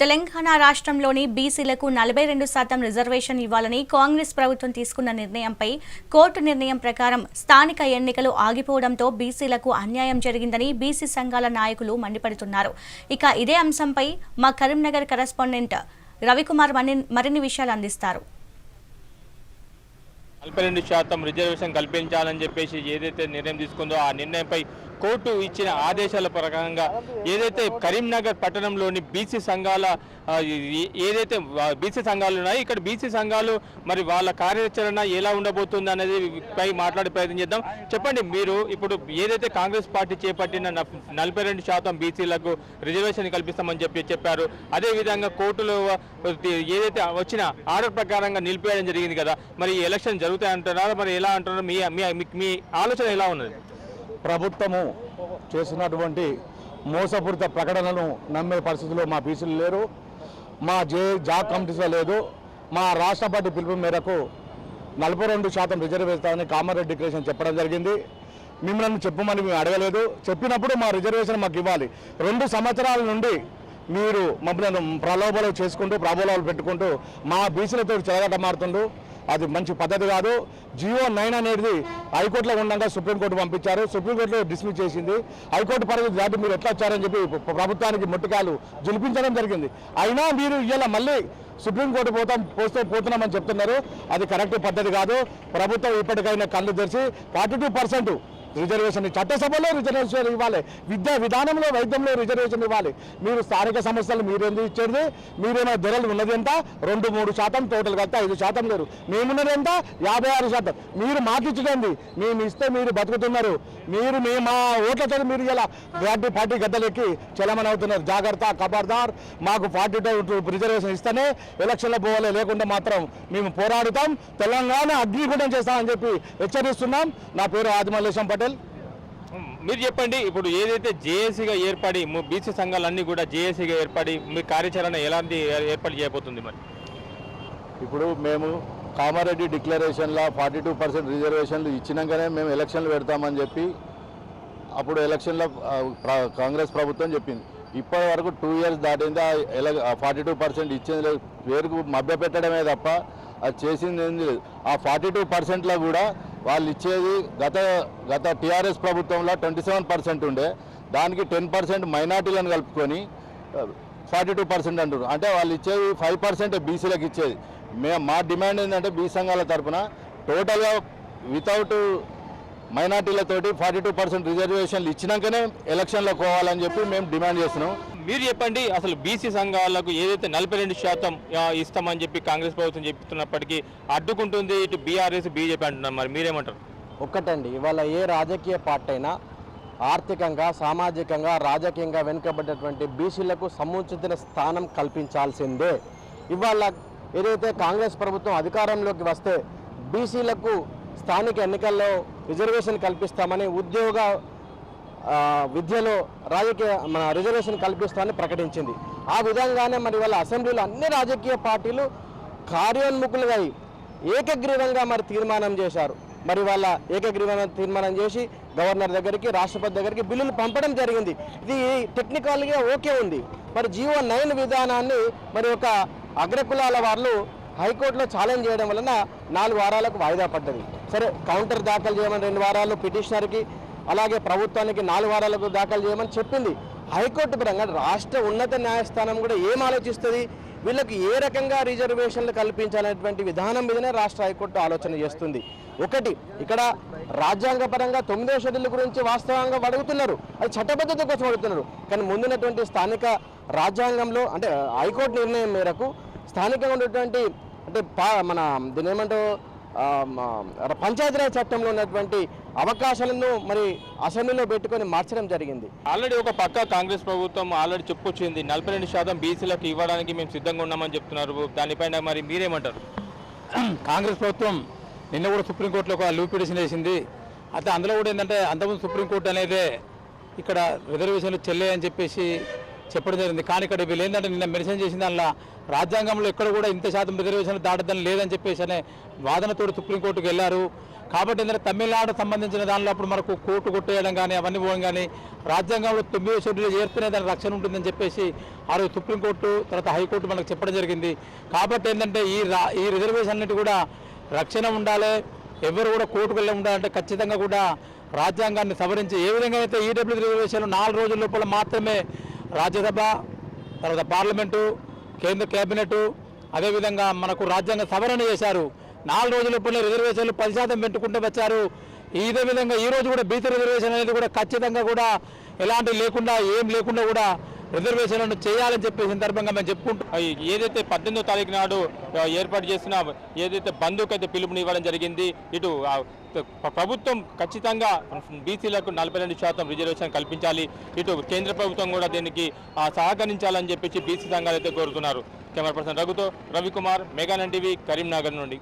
తెలంగాణ రాష్ట్రంలోని బీసీలకు నలభై రెండు శాతం రిజర్వేషన్ ఇవ్వాలని కాంగ్రెస్ ప్రభుత్వం తీసుకున్న నిర్ణయంపై కోర్టు నిర్ణయం ప్రకారం స్థానిక ఎన్నికలు ఆగిపోవడంతో బీసీలకు అన్యాయం జరిగిందని బీసీ సంఘాల నాయకులు మండిపడుతున్నారు. ఇక ఇదే అంశంపై మా కరీంనగర్ కరెస్పాండెంట్ రవికుమార్ మరిన్ని- విషయాలు అందిస్తారు. నలభై రెండు శాతం రిజర్వేషన్ కల్పించాలని చెప్పేసి ఏదైతే నిర్ణయం తీసుకుందో ఆ నిర్ణయంపై కోర్టు ఇచ్చిన ఆదేశాల ప్రకారంగా ఏదైతే కరీంనగర్ పట్టణంలోని బీసీ సంఘాల ఏ- ఏదైతే బీసీ సంఘాలు ఉన్నాయో ఇక్కడ బీసీ సంఘాలు మరి వాళ్ళ కార్యాచరణ ఎలా ఉండబోతుంది అనేది పై మాట్లాడే ప్రయత్నం చేద్దాం. చెప్పండి మీరు ఇప్పుడు ఏదైతే కాంగ్రెస్ పార్టీ చేపట్టిన నలభై రెండు శాతం బీసీలకు రిజర్వేషన్ కల్పిస్తామని చెప్పి చెప్పారు. అదేవిధంగా కోర్టులో ఏదైతే వచ్చిన ఆర్డర్ ప్రకారంగా నిలిపేయడం జరిగింది కదా మరి ఎలక్షన్ జరుగుతాయంటున్నారా? మరి ఎలా అంటున్నారు? మీ మీ- మీ- మీ ఆలోచన ఎలా ఉన్నది? ప్రభుత్వము చేసినటువంటి మోసపూరిత ప్రకటనలను నమ్మే పరిస్థితిలో మా బీసీలు లేరు. మా జే జాబ్ కమిటీస్లో లేదు. మా రాష్ట్ర పార్టీ పిలుపు మేరకు నలభై రెండు శాతం రిజర్వ్ ఇస్తామని కామారెడ్డి డిక్లరేషన్ చెప్పడం జరిగింది. మిమ్మల్ని చెప్పమని మేము అడగలేదు. చెప్పినప్పుడు మా రిజర్వేషన్ మాకు ఇవ్వాలి. రెండు సంవత్సరాల నుండి మీరు మమ్మల్ని ప్రలోభాలు చేసుకుంటూ ప్రబోలాలు పెట్టుకుంటూ మా బీసీలతో చెలగటమాడుతుండు అది మంచి పద్ధతి కాదు. జియో నైన్ అనేది హైకోర్టులో ఉండగా సుప్రీంకోర్టు పంపించారు. సుప్రీంకోర్టులో డిస్మిస్ చేసింది. హైకోర్టు పరిధి దాటి మీరు ఎట్లా వచ్చారని చెప్పి ప్రభుత్వానికి ముట్టుకాలు జులిపించడం జరిగింది. అయినా మీరు ఇలా మళ్ళీ సుప్రీంకోర్టు పోతాం పోస్తే పోతున్నామని చెప్తున్నారు. అది కరెక్ట్ పద్ధతి కాదు. ప్రభుత్వం ఇప్పటికైనా కళ్ళు తెరిచి ఫార్టీ టూ పర్సెంట్ రిజర్వేషన్ చట్టసభలో రిజర్వేషన్ ఇవ్వాలి. విద్యా విధానంలో వైద్యంలో రిజర్వేషన్ ఇవ్వాలి. మీరు స్థానిక సమస్యలు మీరేంది ఇచ్చేది? మీరేమో ధరలు ఉన్నది ఎంత? రెండు మూడు శాతం టోటల్ కలిస్తే ఐదు శాతం లేరు. మేమున్నది ఎంత? యాభై ఆరు శాతం. మీరు మాకు మేము ఇస్తే మీరు బతుకుతున్నారు. మీరు మీ మా ఓట్లతో మీరు ఇలా పార్టీ పార్టీ గద్దలెక్కి చలమని అవుతున్నారు. జాగ్రత్త ఖబర్దార్ మాకు ఫార్టీ టూ రిజర్వేషన్ ఇస్తేనే ఎలక్షన్లో పోవాలి. లేకుండా మాత్రం మేము పోరాడుతాం. తెలంగాణ అగ్నిగుణం చేస్తామని చెప్పి హెచ్చరిస్తున్నాం. నా పేరు ఆదిమల్లేశం పటేల్. మీరు చెప్పండి. ఇప్పుడు ఏదైతే జేఏసీగా ఏర్పడి బీసీ సంఘాలన్నీ కూడా జేఏసీగా ఏర్పడి మీ కార్యాచరణ ఎలాంటి ఏర్పాటు చేయబోతుంది మరి? ఇప్పుడు మేము కామారెడ్డి డిక్లరేషన్లో ఫార్టీ టూ పర్సెంట్ రిజర్వేషన్లు ఇచ్చినాకనే మేము ఎలక్షన్లు పెడతామని చెప్పి అప్పుడు ఎలక్షన్లో కాంగ్రెస్ ప్రభుత్వం చెప్పింది. ఇప్పటి వరకు టూ ఇయర్స్ దాటింది ఎల ఫార్టీ టూ పర్సెంట్ ఇచ్చింది లేదు. పేరుకు మభ్య పెట్టడమే తప్ప అది చేసింది ఏంది లేదు. ఆ ఫార్టీ టూ పర్సెంట్లో కూడా వాళ్ళు ఇచ్చేది గత గత టీఆర్ఎస్ ప్రభుత్వంలో ట్వంటీ సెవెన్ పర్సెంట్ ఉండే దానికి టెన్ పర్సెంట్ మైనార్టీలను కలుపుకొని ఫార్టీ టూ పర్సెంట్ అంటున్నారు. అంటే వాళ్ళు ఇచ్చేది ఫైవ్ పర్సెంట్ బీసీలకు ఇచ్చేది. మే మా డిమాండ్ ఏంటంటే బీ సంఘాల తరఫున టోటల్గా వితౌట్ మైనార్టీలతోటి ఫార్టీ టూ పర్సెంట్ రిజర్వేషన్లు ఇచ్చినాకనే ఎలక్షన్లో పోవాలని చెప్పి మేము డిమాండ్ చేస్తున్నాం. మీరు చెప్పండి అసలు బీసీ సంఘాలకు ఏదైతే నలభై రెండు శాతం ఇస్తామని చెప్పి కాంగ్రెస్ ప్రభుత్వం చెప్తున్నప్పటికీ అడ్డుకుంటుంది ఇటు బీఆర్ఎస్ బీజేపీ అంటున్నారు. మరి మీరేమంటారు? ఒక్కటండి ఇవాళ ఏ రాజకీయ పార్టీ అయినా ఆర్థికంగా సామాజికంగా రాజకీయంగా వెనుకబడ్డటువంటి బీసీలకు సముచిత స్థానం కల్పించాల్సిందే. ఇవాళ ఏదైతే కాంగ్రెస్ ప్రభుత్వం అధికారంలోకి వస్తే బీసీలకు స్థానిక ఎన్నికల్లో రిజర్వేషన్ కల్పిస్తామని ఉద్యోగ విద్యలో రాజకీయ మన రిజర్వేషన్ కల్పిస్తామని ప్రకటించింది. ఆ విధంగానే మరి వాళ్ళ అసెంబ్లీలో అన్ని రాజకీయ పార్టీలు కార్యోన్ముఖులుగా ఏకగ్రీవంగా మరి తీర్మానం చేశారు. మరి వాళ్ళ ఏకగ్రీవం తీర్మానం చేసి గవర్నర్ దగ్గరికి రాష్ట్రపతి దగ్గరికి బిల్లులు పంపడం జరిగింది. ఇది టెక్నికల్గా ఓకే ఉంది. మరి జీవో నైన్ విధానాన్ని మరి ఒక అగ్రకులాల వాళ్ళు హైకోర్టులో ఛాలెంజ్ చేయడం వలన నాలుగు వారాలకు వాయిదా పడ్డది. సరే కౌంటర్ దాఖలు చేయమని రెండు వారాలు పిటిషనర్కి అలాగే ప్రభుత్వానికి నాలుగు వారాలకు దాఖలు చేయమని చెప్పింది. హైకోర్టు పరంగా రాష్ట్ర ఉన్నత న్యాయస్థానం కూడా ఏం ఆలోచిస్తుంది? వీళ్ళకి ఏ రకంగా రిజర్వేషన్లు కల్పించాలనేటువంటి విధానం మీదనే రాష్ట్ర హైకోర్టు ఆలోచన చేస్తుంది. ఒకటి ఇక్కడ రాజ్యాంగపరంగా తొమ్మిదో షెడ్యూల్ గురించి వాస్తవంగా అడుగుతున్నారు. అది చట్టబద్ధత కోసం అడుగుతున్నారు. కానీ ముందున్నటువంటి స్థానిక రాజ్యాంగంలో అంటే హైకోర్టు నిర్ణయం మేరకు స్థానికంగా ఉన్నటువంటి అంటే పా మన దీని ఏమంటారు పంచాయతీరాజ్ చట్టంలో ఉన్నటువంటి అవకాశాలను మరి అసెంబ్లీలో పెట్టుకొని మార్చడం జరిగింది. ఆల్రెడీ ఒక పక్క కాంగ్రెస్ ప్రభుత్వం ఆల్రెడీ చెప్పుకొచ్చింది నలభై రెండు శాతం బీసీలకు ఇవ్వడానికి మేము సిద్ధంగా ఉన్నామని చెప్తున్నారు. దానిపైన మరి మీరేమంటారు? కాంగ్రెస్ ప్రభుత్వం నిన్న కూడా సుప్రీంకోర్టులో ఒక లూప్ పిటిషన్ వేసింది. అయితే అందులో కూడా ఏంటంటే అంతకుముందు సుప్రీంకోర్టు అనేది ఇక్కడ రిజర్వేషన్లు చెల్లే అని చెప్పేసి చెప్పడం జరిగింది. కానీ ఇక్కడ వీళ్ళు ఏంటంటే నిన్న మెన్షన్ చేసిన దానిలో రాజ్యాంగంలో ఎక్కడ కూడా ఇంత శాతం రిజర్వేషన్లు దాటదని లేదని చెప్పేసి అనే వాదనతో సుప్రీంకోర్టుకు వెళ్ళారు. కాబట్టి ఏంటంటే తమిళనాడు సంబంధించిన దానిలో అప్పుడు మనకు కోర్టు కొట్టేయడం కానీ అవన్నీ పోవడం కానీ రాజ్యాంగంలో తొమ్మిదో షెడ్యూల్ చేస్తేనే దాని రక్షణ ఉంటుందని చెప్పేసి ఆ రోజు సుప్రీంకోర్టు తర్వాత హైకోర్టు మనకు చెప్పడం జరిగింది. కాబట్టి ఏంటంటే ఈ రా ఈ రిజర్వేషన్ అన్నిటి కూడా రక్షణ ఉండాలి. ఎవరు కూడా కోర్టుకు వెళ్ళి ఉండాలంటే ఖచ్చితంగా కూడా రాజ్యాంగాన్ని సవరించి ఏ విధంగా అయితే ఈడబ్ల్యూ రిజర్వేషన్లు నాలుగు రోజుల లోపల మాత్రమే రాజ్యసభ తర్వాత పార్లమెంటు కేంద్ర కేబినెట్ అదేవిధంగా మనకు రాజ్యాంగ సవరణ చేశారు. నాలుగు రోజుల లోపల రిజర్వేషన్లు పది శాతం పెట్టుకుంటూ వచ్చారు. ఇదే విధంగా ఈ రోజు కూడా బీసీ రిజర్వేషన్ అనేది కూడా ఖచ్చితంగా కూడా ఎలాంటి లేకుండా ఏం లేకుండా కూడా రిజర్వేషన్లను చేయాలని చెప్పే సందర్భంగా మేము చెప్పుకుంటూ ఏదైతే పద్దెనిమిదో తారీఖు నాడు ఏర్పాటు చేసిన ఏదైతే బంధుకు అయితే పిలుపునివ్వడం జరిగింది ఇటు ప్రభుత్వం ఖచ్చితంగా బీసీలకు నలభై రెండు శాతం రిజర్వేషన్ కల్పించాలి. ఇటు కేంద్ర ప్రభుత్వం కూడా దీనికి సహకరించాలని చెప్పేసి బీసీ సంఘాలు అయితే కోరుతున్నారు. కెమెరా పర్సన్ రఘుతో రవికుమార్ మెగానన్ టీవీ కరీంనగర్ నుండి.